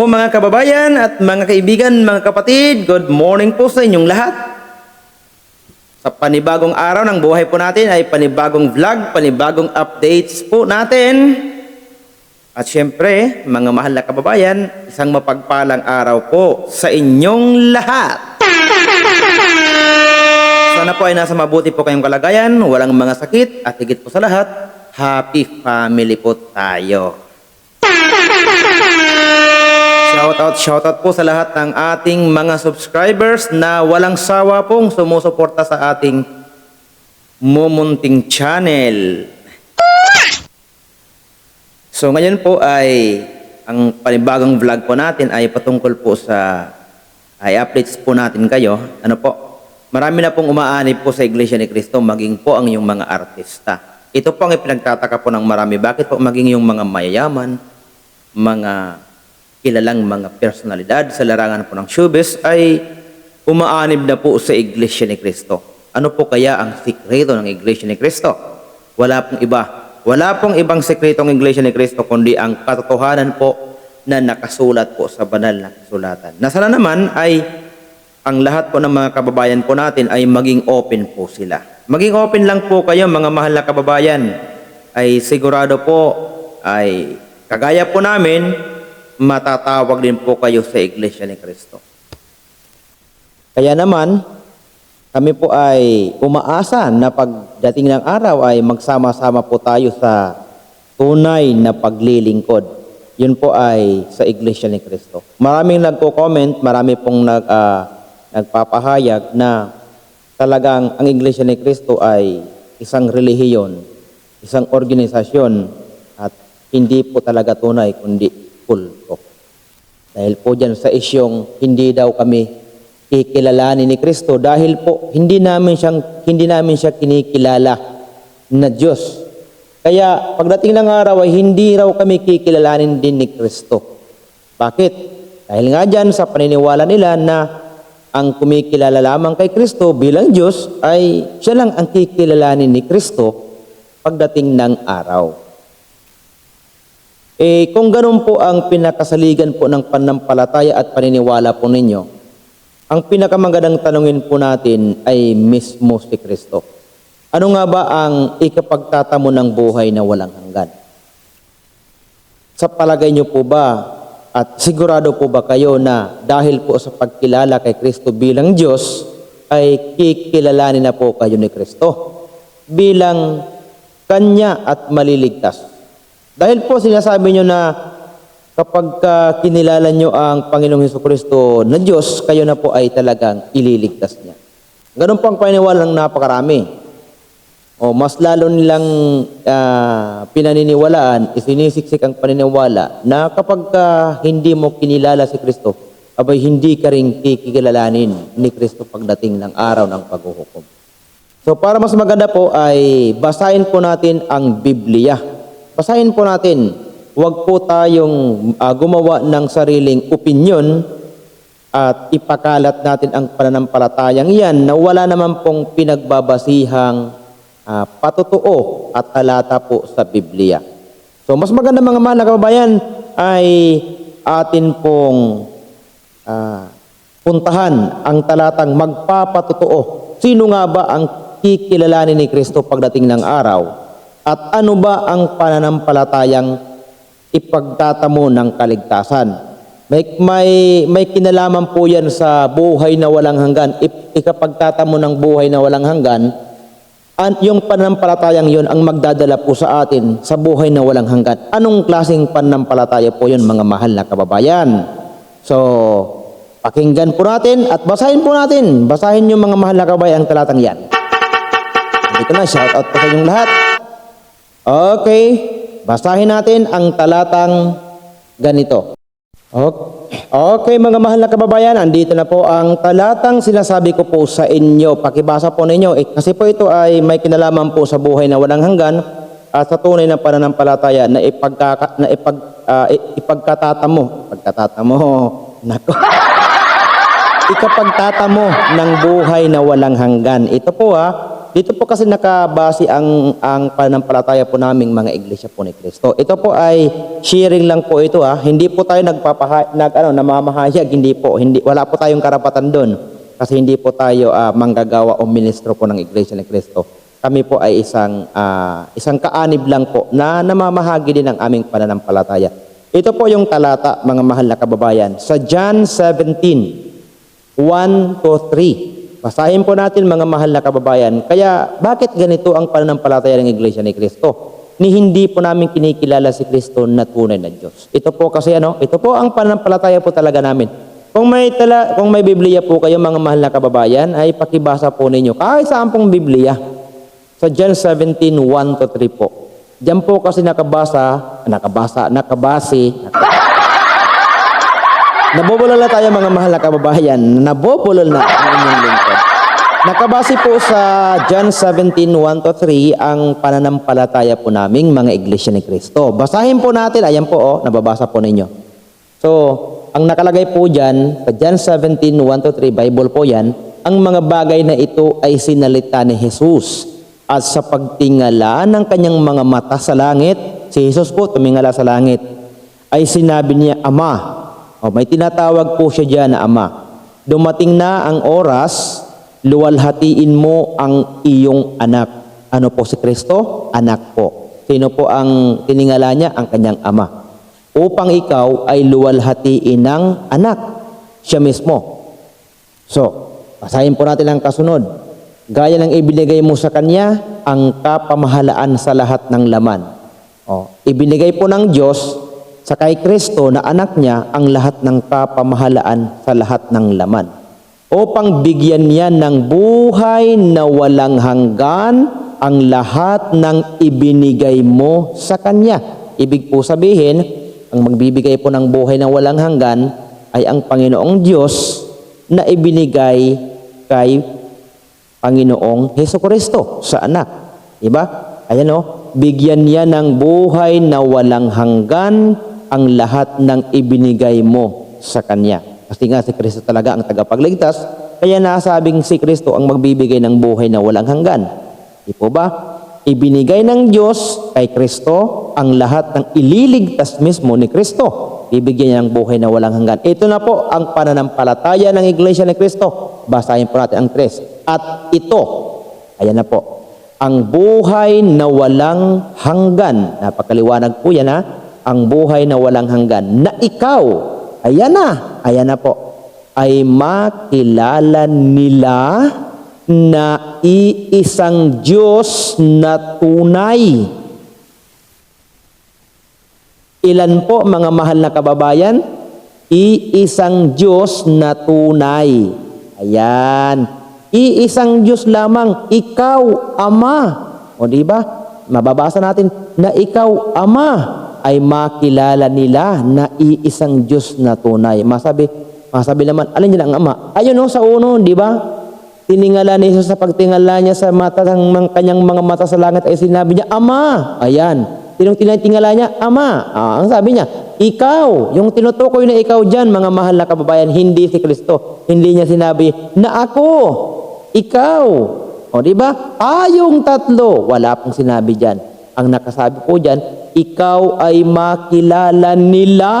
po mga kababayan at mga kaibigan, mga kapatid, good morning po sa inyong lahat. Sa panibagong araw ng buhay po natin ay panibagong vlog, panibagong updates po natin. At syempre, mga mahal na kababayan, isang mapagpalang araw po sa inyong lahat. Sana po ay nasa mabuti po kayong kalagayan, walang mga sakit, at higit po sa lahat, happy family po tayo. Shoutout, shoutout po sa lahat ng ating mga subscribers na walang sawa pong sumusuporta sa ating mumunting channel. So ngayon po ay ang panibagong vlog po natin ay patungkol po sa ay updates po natin kayo. Ano po? Marami na pong umaanib po sa Iglesia ni Cristo maging po ang yung mga artista. Ito po ang ipinagtataka po ng marami. Bakit po maging yung mga mayayaman, mga kilalang mga personalidad sa larangan po ng showbiz ay umaanib na po sa Iglesia ni Cristo. Ano po kaya ang sikreto ng Iglesia ni Cristo? Wala pong iba. Wala pong ibang sikreto ng Iglesia ni Cristo kundi ang katotohanan po na nakasulat po sa banal na kasulatan. Nasana naman ay ang lahat po ng mga kababayan po natin ay maging open po sila. Maging open lang po kayo mga mahal na kababayan. Ay sigurado po ay kagaya po namin matatawag din po kayo sa Iglesia ni Cristo. Kaya naman, kami po ay umaasa na pagdating ng araw ay magsama-sama po tayo sa tunay na paglilingkod. Yun po ay sa Iglesia ni Cristo. Maraming nagko-comment, marami pong nag, ah, nagpapahayag na talagang ang Iglesia ni Cristo ay isang relihiyon, isang organisasyon at hindi po talaga tunay kundi kulto. Dahil po dyan sa isyong hindi daw kami kikilalanin ni Kristo dahil po hindi namin siyang hindi namin siya kinikilala na Diyos. Kaya pagdating ng araw ay hindi raw kami kikilalanin din ni Kristo. Bakit? Dahil nga dyan sa paniniwala nila na ang kumikilala lamang kay Kristo bilang Diyos ay siya lang ang kikilalanin ni Kristo pagdating ng araw. Eh, kung ganun po ang pinakasaligan po ng panampalataya at paniniwala po ninyo, ang pinakamagandang tanungin po natin ay mismo si Kristo. Ano nga ba ang ikapagtatamo ng buhay na walang hanggan? Sa palagay niyo po ba at sigurado po ba kayo na dahil po sa pagkilala kay Kristo bilang Diyos ay kikilalanin na po kayo ni Kristo bilang Kanya at maliligtas? Dahil po sinasabi nyo na kapag ka kinilala nyo ang Panginoong Heso Kristo na Diyos, kayo na po ay talagang ililigtas niya. Ganun po ang paniniwala ng napakarami. O mas lalo nilang ah, pinaniniwalaan, isinisiksik ang paniniwala na kapag ka hindi mo kinilala si Kristo, abay hindi ka rin kikilalanin ni Kristo pagdating ng araw ng paghuhukom. So para mas maganda po ay basahin po natin ang Biblia. Basahin po natin. Huwag po tayong ah, gumawa ng sariling opinion at ipakalat natin ang pananampalatayang yan na wala naman pong pinagbabasihang ah, patutuo at talata po sa Biblia. So mas maganda mga mahal na kababayan ay atin pong ah, puntahan ang talatang magpapatutuo. Sino nga ba ang kikilalanin ni Kristo pagdating ng araw? At ano ba ang pananampalatayang ipagtatamo ng kaligtasan? May, may, may kinalaman po yan sa buhay na walang hanggan. Ip, ikapagtatamo ng buhay na walang hanggan, at yung pananampalatayang yun ang magdadala po sa atin sa buhay na walang hanggan. Anong klaseng pananampalataya po yun mga mahal na kababayan? So, pakinggan po natin at basahin po natin. Basahin yung mga mahal na kababayan ang talatang yan. Dito na, shout out po sa inyong lahat. Okay, basahin natin ang talatang ganito. Ok- Okay, mga mahal na kababayan, andito na po ang talatang sinasabi ko po sa inyo. Pakibasa po ninyo. Eh, kasi po ito ay may kinalaman po sa buhay na walang hanggan at sa tunay na pananampalataya na, ipagkaka, na ipag, ah, i- ipagkatatamo. Pagkatatamo. Nako. Ikapagtatamo ng buhay na walang hanggan. Ito po ha, Dito po kasi nakabase ang ang pananampalataya po naming mga iglesia po ni Kristo. Ito po ay sharing lang po ito ha. Hindi po tayo nagpapaha nag ano namamahayag, hindi po. Hindi wala po tayong karapatan doon. Kasi hindi po tayo ah, manggagawa o ministro po ng iglesia ni Kristo. Kami po ay isang ah, isang kaanib lang po na namamahagi din ng aming pananampalataya. Ito po yung talata, mga mahal na kababayan. Sa John 17, 1 to 3. Basahin po natin mga mahal na kababayan. Kaya bakit ganito ang pananampalataya ng Iglesia ni Kristo? Ni hindi po namin kinikilala si Kristo na tunay na Diyos. Ito po kasi ano, ito po ang pananampalataya po talaga namin. Kung may tala, kung may Biblia po kayo mga mahal na kababayan, ay pakibasa po ninyo kahit saan pong Biblia. Sa John 17, 1 to 3 po. Diyan po kasi nakabasa, nakabasa, nakabase, Nabubulol na tayo mga mahal na kababayan. Nabubulol na ang inyong lingkod. Nakabase po sa John 17, 1 to 3 ang pananampalataya po naming mga iglesia ni Kristo. Basahin po natin. Ayan po, oh, nababasa po ninyo. So, ang nakalagay po dyan, sa John 17, 1 to 3, Bible po yan, ang mga bagay na ito ay sinalita ni Jesus. At sa pagtingala ng kanyang mga mata sa langit, si Jesus po tumingala sa langit, ay sinabi niya, Ama, o, may tinatawag po siya dyan na Ama. Dumating na ang oras, luwalhatiin mo ang iyong anak. Ano po si Kristo? Anak po. Sino po ang tiningala niya? Ang kanyang Ama. Upang ikaw ay luwalhatiin ng anak. Siya mismo. So, basahin po natin ang kasunod. Gaya ng ibinigay mo sa kanya, ang kapamahalaan sa lahat ng laman. O, ibinigay po ng Diyos sa kay Kristo na anak niya ang lahat ng kapamahalaan sa lahat ng laman. Upang bigyan niya ng buhay na walang hanggan ang lahat ng ibinigay mo sa kanya. Ibig po sabihin, ang magbibigay po ng buhay na walang hanggan ay ang Panginoong Diyos na ibinigay kay Panginoong Heso Kristo sa anak. Diba? Ayan o, bigyan niya ng buhay na walang hanggan ang lahat ng ibinigay mo sa Kanya. Kasi nga si Kristo talaga ang tagapagligtas, kaya nasabing si Kristo ang magbibigay ng buhay na walang hanggan. Di po ba? Ibinigay ng Diyos kay Kristo ang lahat ng ililigtas mismo ni Kristo. Bibigyan niya ng buhay na walang hanggan. Ito na po ang pananampalataya ng Iglesia ni Kristo. Basahin po natin ang tres. At ito, ayan na po, ang buhay na walang hanggan. Napakaliwanag po yan ha. Ang buhay na walang hanggan. Na ikaw, ayan na, ayan na po, ay makilala nila na iisang Diyos na tunay. Ilan po mga mahal na kababayan? Iisang Diyos na tunay. Ayan. Iisang Diyos lamang, ikaw, Ama. O di ba? Mababasa natin na ikaw, Ama, ay makilala nila na iisang Diyos na tunay. Masabi, masabi naman, alin niya ang Ama? Ayun o, sa uno, di ba? Tiningala ni Jesus sa pagtingala niya sa mata ng kanyang mga mata sa langit ay sinabi niya, Ama. Ayan. Sinong tinatingala niya? Ama. Ah, ang sabi niya, ikaw. Yung tinutukoy na ikaw dyan, mga mahal na kababayan, hindi si Kristo. Hindi niya sinabi, na ako. Ikaw. O di ba? Tayong tatlo. Wala pong sinabi dyan. Ang nakasabi po dyan, ikaw ay makilala nila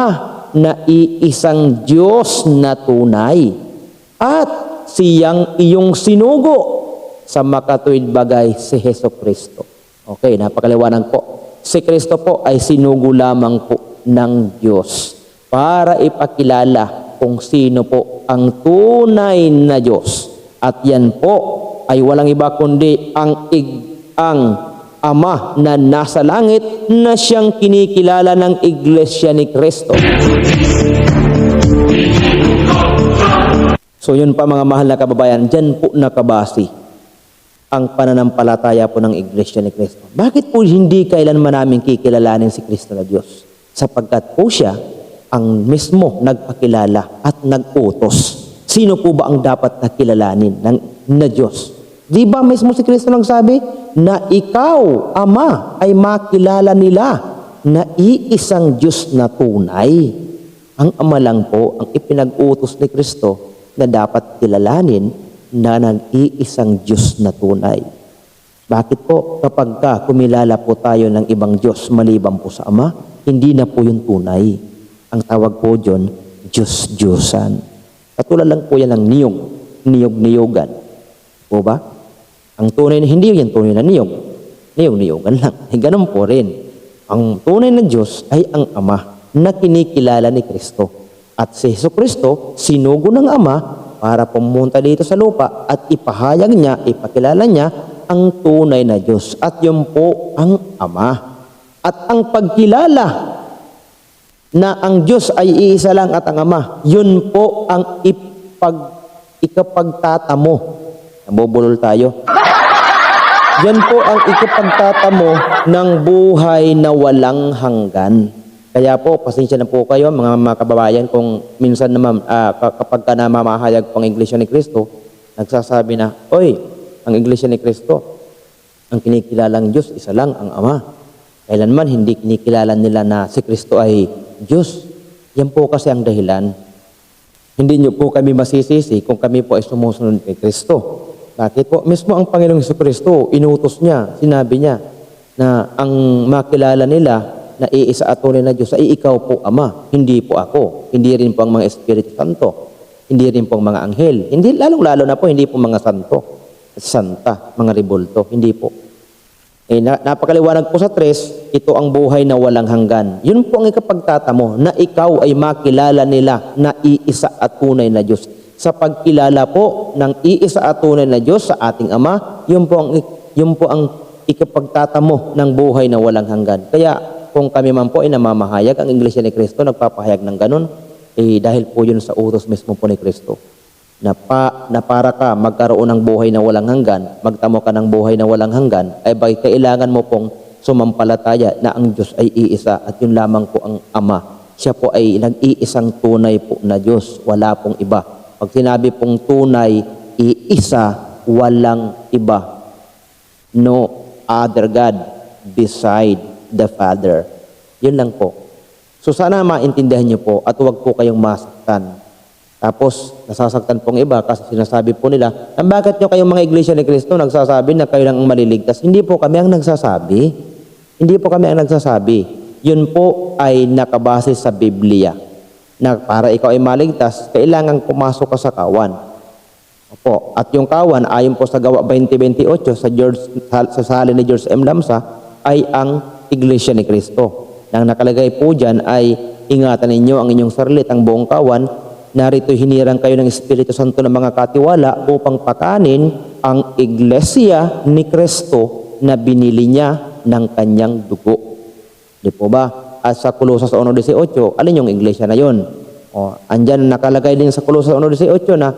na iisang Diyos na tunay. At siyang iyong sinugo sa makatuwid bagay si Heso Kristo. Okay, napakaliwanag po. Si Kristo po ay sinugo lamang po ng Diyos para ipakilala kung sino po ang tunay na Diyos. At yan po ay walang iba kundi ang ig ang Ama na nasa langit na siyang kinikilala ng Iglesia ni Kristo. So yun pa mga mahal na kababayan, dyan po nakabasi ang pananampalataya po ng Iglesia ni Kristo. Bakit po hindi kailanman namin kikilalanin si Kristo na Diyos? Sapagkat po siya ang mismo nagpakilala at nag-utos. Sino po ba ang dapat na kilalanin ng, na Diyos? Di ba mismo si Kristo nagsabi na ikaw, Ama, ay makilala nila na iisang Diyos na tunay. Ang Ama lang po ang ipinag-utos ni Kristo na dapat kilalanin na nag-iisang Diyos na tunay. Bakit po kapag ka kumilala po tayo ng ibang Diyos maliban po sa Ama, hindi na po yung tunay. Ang tawag po dyan, Diyos-Diyosan. Katulad lang po yan ng niyog, niyog-niyogan. Po ba? Ang tunay na hindi yan tunay na niyog. Niyog-niyogan lang. Ganun po rin. Ang tunay na Diyos ay ang Ama na kinikilala ni Kristo. At si Heso Kristo, sinugo ng Ama para pumunta dito sa lupa at ipahayag niya, ipakilala niya ang tunay na Diyos. At yun po ang Ama. At ang pagkilala na ang Diyos ay iisa lang at ang Ama, yun po ang ipag, ikapagtatamo. Nabubulol tayo. Yan po ang ikapagtatamo ng buhay na walang hanggan. Kaya po, pasensya na po kayo mga, mga kababayan kung minsan naman ka- kapag ka namamahayag po ang Iglesia ni Kristo, nagsasabi na, Oy, ang Iglesia ni Kristo, ang kinikilalang Diyos, isa lang ang Ama. Kailanman hindi kinikilala nila na si Kristo ay Diyos. Yan po kasi ang dahilan. Hindi niyo po kami masisisi kung kami po ay sumusunod kay Kristo. Bakit po? Mismo ang Panginoong Kristo, inutos niya, sinabi niya na ang makilala nila na iisa at tunay na Diyos ay ikaw po Ama, hindi po ako. Hindi rin po ang mga Espiritu Santo. Hindi rin po ang mga anghel. Hindi, lalong-lalo na po, hindi po mga santo. Santa, mga ribulto. Hindi po. Eh, na, napakaliwanag po sa tres, ito ang buhay na walang hanggan. Yun po ang ikapagtatamo na ikaw ay makilala nila na iisa at tunay na Diyos. Sa pagkilala po ng iisa at tunay na Diyos sa ating Ama, yun po ang, yun po ang ikapagtatamo ng buhay na walang hanggan. Kaya kung kami man po ay namamahayag, ang Iglesia ni Kristo nagpapahayag ng ganun, eh, dahil po yun sa utos mismo po ni Kristo na, pa, na para ka magkaroon ng buhay na walang hanggan, magtamo ka ng buhay na walang hanggan, ay bagay kailangan mo pong sumampalataya na ang Diyos ay iisa at yun lamang po ang Ama. Siya po ay nag-iisang tunay po na Diyos, wala pong iba. Pag sinabi pong tunay, iisa, walang iba. No other God beside the Father. Yun lang po. So sana maintindihan niyo po at huwag po kayong masaktan. Tapos, nasasaktan pong iba kasi sinasabi po nila, ang bakit nyo kayong mga iglesia ni Kristo nagsasabi na kayo lang ang maliligtas? Hindi po kami ang nagsasabi. Hindi po kami ang nagsasabi. Yun po ay nakabase sa Biblia. Na para ikaw ay maligtas, kailangan pumasok ka sa kawan. Opo. At yung kawan, ayon po sa gawa 2028 sa, George, sa sali ni George M. Lamsa, ay ang Iglesia ni Kristo. Nang nakalagay po dyan ay ingatan ninyo ang inyong sarili ang buong kawan. Narito hinirang kayo ng Espiritu Santo ng mga katiwala upang pakanin ang Iglesia ni Kristo na binili niya ng kanyang dugo. Di po ba? At sa Colossus 1.18, alin yung iglesia na yon? O, andyan nakalagay din sa Colossus 1.18 na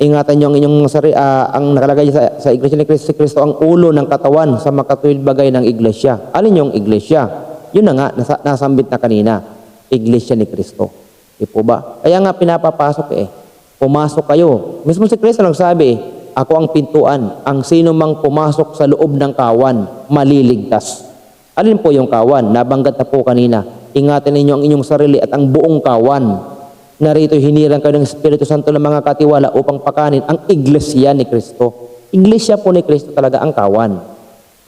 ingatan nyo ang inyong sari, ah, ang nakalagay sa, sa iglesia ni Kristo, si Kristo ang ulo ng katawan sa makatuwid bagay ng iglesia. Alin yung iglesia? Yun na nga, nasa, nasambit na kanina. Iglesia ni Kristo. Di po ba? Kaya nga pinapapasok eh. Pumasok kayo. Mismo si Kristo nagsabi, ako ang pintuan. Ang sino mang pumasok sa loob ng kawan, maliligtas. Alin po yung kawan? Nabanggat na po kanina. Ingatan ninyo ang inyong sarili at ang buong kawan. Narito hinirang kayo ng Espiritu Santo ng mga katiwala upang pakanin ang iglesia ni Kristo. Iglesia po ni Kristo talaga ang kawan.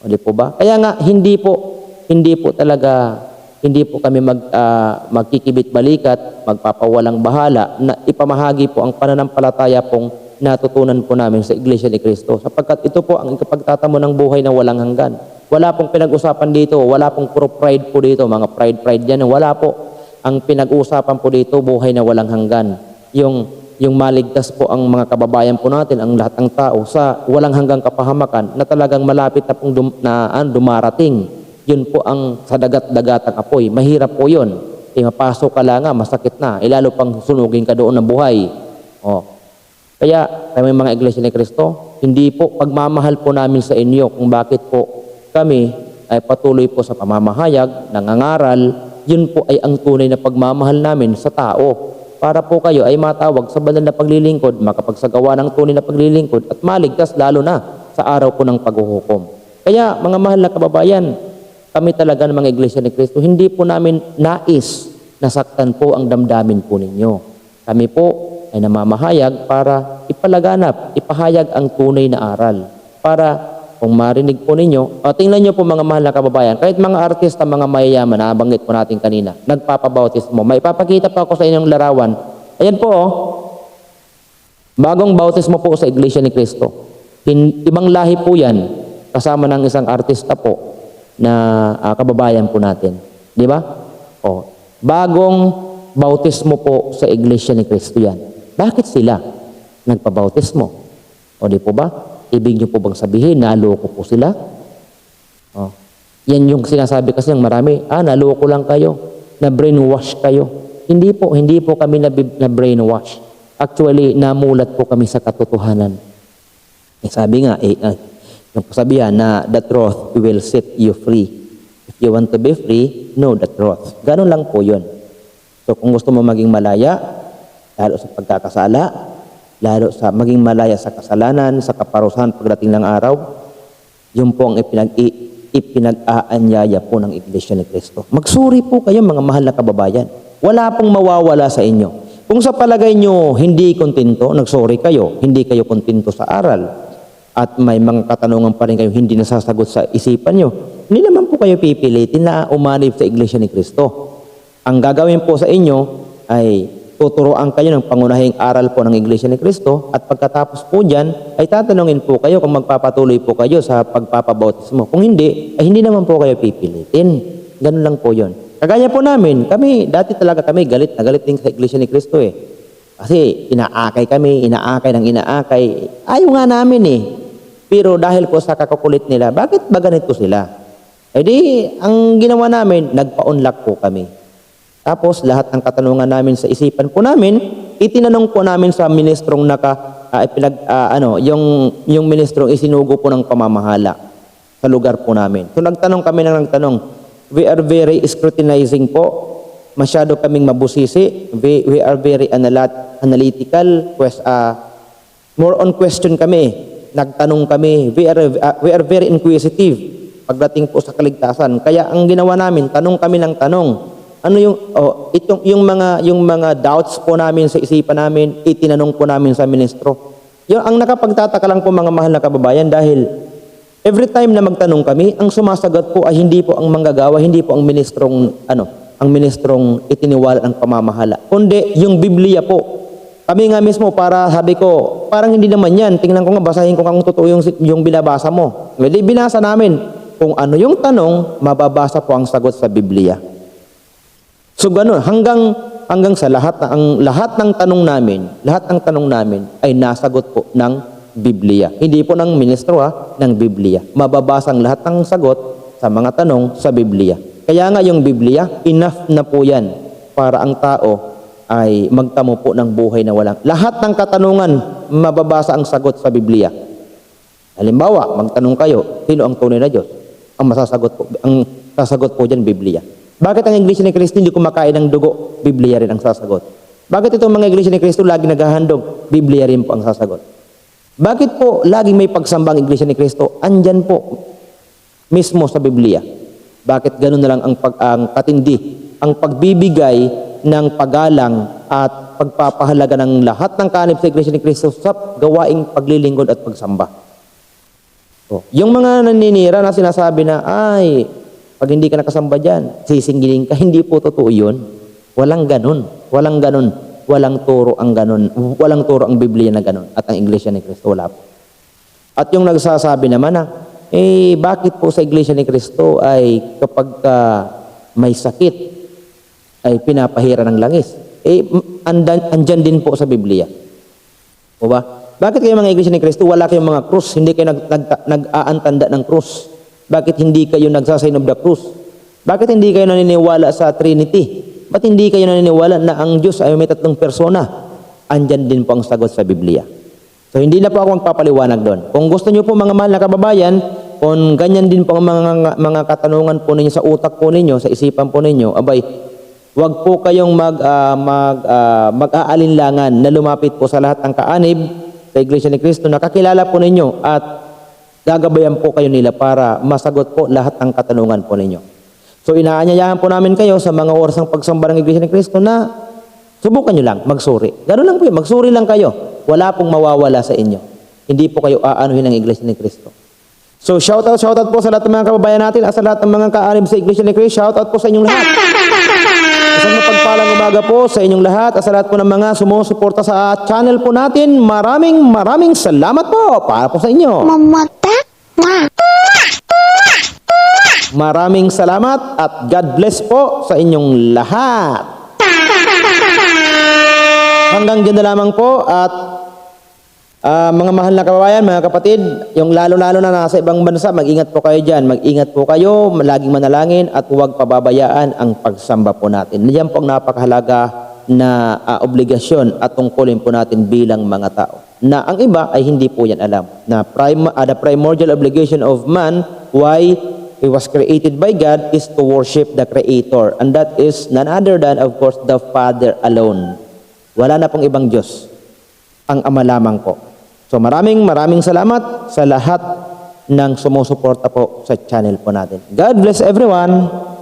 O po ba? Kaya nga hindi po hindi po talaga hindi po kami mag ah, magkikibit balikat, magpapawalang bahala na ipamahagi po ang pananampalataya pong natutunan po namin sa Iglesia ni Kristo. Sapagkat ito po ang ikapagtatamo ng buhay na walang hanggan. Wala pong pinag-usapan dito, wala pong puro pride po dito, mga pride-pride yan. Wala po. Ang pinag-usapan po dito, buhay na walang hanggan. Yung, yung maligtas po ang mga kababayan po natin, ang lahat ng tao sa walang hanggang kapahamakan na talagang malapit na pong dum, na, ah, dumarating. Yun po ang sa dagat-dagatang apoy. Mahirap po yun. Eh, mapasok ka lang nga, masakit na. Eh, lalo pang sunugin ka doon ng buhay. Oh. Kaya kami mga iglesia ni Kristo, hindi po pagmamahal po namin sa inyo kung bakit po kami ay patuloy po sa pamamahayag, nangangaral, yun po ay ang tunay na pagmamahal namin sa tao. Para po kayo ay matawag sa banal na paglilingkod, makapagsagawa ng tunay na paglilingkod at maligtas lalo na sa araw po ng paghuhukom. Kaya mga mahal na kababayan, kami talaga ng mga iglesia ni Kristo, hindi po namin nais nasaktan po ang damdamin po ninyo. Kami po ay namamahayag para ipalaganap, ipahayag ang tunay na aral. Para kung marinig po ninyo, o tingnan nyo po mga mahal na kababayan, kahit mga artista, mga mayayaman, nabanggit po natin kanina, nagpapabautismo. May ipapakita pa ako sa inyong larawan. Ayan po, oh, bagong bautismo po sa Iglesia ni Cristo. In, ibang lahi po yan, kasama ng isang artista po na ah, kababayan po natin. Di ba? O, bagong bautismo po sa Iglesia ni Cristo yan. Bakit sila nagpabautismo? O di po ba? Ibig niyo po bang sabihin, naloko po sila? O, yan yung sinasabi kasi ng marami, ah, naloko lang kayo, na brainwash kayo. Hindi po, hindi po kami na, na brainwash. Actually, namulat po kami sa katotohanan. Eh, sabi nga, eh, uh, yung sabihan na the truth will set you free. If you want to be free, know the truth. Ganun lang po yun. So kung gusto mo maging malaya, lalo sa pagkakasala, lalo sa maging malaya sa kasalanan, sa kaparusahan pagdating ng araw, yun po ang ipinag, ipinag-aanyaya po ng Iglesia ni Cristo. Magsuri po kayo mga mahal na kababayan. Wala pong mawawala sa inyo. Kung sa palagay nyo hindi kontento, nagsori kayo, hindi kayo kontento sa aral, at may mga katanungan pa rin kayo hindi nasasagot sa isipan nyo, hindi naman po kayo pipilitin na umanib sa Iglesia ni Cristo. Ang gagawin po sa inyo ay tuturuan kayo ng pangunahing aral po ng Iglesia ni Cristo at pagkatapos po dyan ay tatanungin po kayo kung magpapatuloy po kayo sa pagpapabautismo. Kung hindi, ay hindi naman po kayo pipilitin. Ganun lang po yon. Kagaya po namin, kami, dati talaga kami galit na galit din sa Iglesia ni Cristo eh. Kasi inaakay kami, inaakay ng inaakay. Ayaw nga namin eh. Pero dahil po sa kakakulit nila, bakit ba ganito sila? Eh di, ang ginawa namin, nagpa-unlock po kami. Tapos lahat ng katanungan namin sa isipan po namin, itinanong po namin sa ministrong naka ah, pinag ah, ano, yung yung ministrong isinugo po ng pamamahala sa lugar po namin. So nagtanong kami ng nagtanong. We are very scrutinizing po. Masyado kaming mabusisi. We, we are very analat, analytical. Quest, ah, more on question kami. Nagtanong kami. We are, ah, we are very inquisitive pagdating po sa kaligtasan. Kaya ang ginawa namin, tanong kami ng tanong. Ano yung oh, itong yung mga yung mga doubts po namin sa isipan namin, itinanong po namin sa ministro. Yung ang nakapagtataka lang po mga mahal na kababayan dahil every time na magtanong kami, ang sumasagot po ay hindi po ang manggagawa, hindi po ang ministrong ano, ang ministrong itiniwala ng pamamahala, kundi yung Biblia po. Kami nga mismo para sabi ko, parang hindi naman yan. Tingnan ko nga, basahin ko kung totoo yung, yung binabasa mo. Well, binasa namin. Kung ano yung tanong, mababasa po ang sagot sa Biblia. So ganun, hanggang hanggang sa lahat ang lahat ng tanong namin, lahat ng tanong namin ay nasagot po ng Biblia. Hindi po ng ministro ha, ng Biblia. Mababasa ang lahat ng sagot sa mga tanong sa Biblia. Kaya nga yung Biblia, enough na po yan para ang tao ay magtamo po ng buhay na walang. Lahat ng katanungan, mababasa ang sagot sa Biblia. Halimbawa, magtanong kayo, sino ang tunay na Diyos? Ang masasagot po, ang sasagot po dyan, Biblia. Bakit ang Iglesia ni Cristo hindi kumakain ng dugo? Biblia rin ang sasagot. Bakit itong mga Iglesia ni Cristo lagi naghahandog? Biblia rin po ang sasagot. Bakit po laging may pagsambang Iglesia ni Cristo? Andyan po mismo sa Biblia. Bakit ganun na lang ang, pag, ang katindi, ang pagbibigay ng pagalang at pagpapahalaga ng lahat ng kanib sa Iglesia ni Cristo sa gawaing paglilingkod at pagsamba. Oh, yung mga naninira na sinasabi na, ay, pag hindi ka nakasamba dyan, sisingilin ka. Hindi po totoo yun. Walang ganun. Walang ganun. Walang turo ang ganun. Walang turo ang Biblia na ganun. At ang Iglesia ni Cristo, wala po. At yung nagsasabi naman na, eh, bakit po sa Iglesia ni Cristo ay kapag ah, may sakit, ay pinapahira ng langis? Eh, andan, andyan din po sa Biblia. O ba? Bakit kayo mga iglesia ni Kristo, wala kayong mga krus, hindi kayo nag, nag, nag-aantanda ng krus? Bakit hindi kayo nagsasign of the cross? Bakit hindi kayo naniniwala sa Trinity? Ba't hindi kayo naniniwala na ang Diyos ay may tatlong persona? Andyan din po ang sagot sa Biblia. So hindi na po ako magpapaliwanag doon. Kung gusto niyo po mga mahal na kababayan, kung ganyan din po ang mga, mga katanungan po ninyo sa utak po ninyo, sa isipan po ninyo, abay, Huwag po kayong mag, ah, mag, ah, mag-aalinlangan na lumapit po sa lahat ng kaanib sa Iglesia ni Cristo. Nakakilala po ninyo at gagabayan po kayo nila para masagot po lahat ng katanungan po ninyo. So inaanyayahan po namin kayo sa mga oras ng pagsamba ng Iglesia ni Cristo na subukan nyo lang, magsuri. Ganun lang po yun, magsuri lang kayo. Wala pong mawawala sa inyo. Hindi po kayo aanuhin ng Iglesia ni Cristo. So shoutout, shoutout po sa lahat ng mga kababayan natin at sa lahat ng mga kaarim sa Iglesia ni Christ. Shoutout po sa inyong lahat. Isang mapagpalang umaga po sa inyong lahat at sa lahat po ng mga sumusuporta sa channel po natin. Maraming maraming salamat po para po sa inyo. Mamatak na. Maraming salamat at God bless po sa inyong lahat. Hanggang dyan na lamang po at ah, mga mahal na kababayan, mga kapatid, yung lalo-lalo na nasa ibang bansa, mag-ingat po kayo dyan. Mag-ingat po kayo, laging manalangin at huwag pababayaan ang pagsamba po natin. Yan po ang napakahalaga na ah, obligasyon at tungkulin po natin bilang mga tao. Na ang iba ay hindi po yan alam. Na prim- ah, the primordial obligation of man, why he was created by God, is to worship the Creator. And that is none other than, of course, the Father alone. Wala na pong ibang Diyos. Ang Ama lamang po. So maraming maraming salamat sa lahat ng sumusuporta po sa channel po natin. God bless everyone.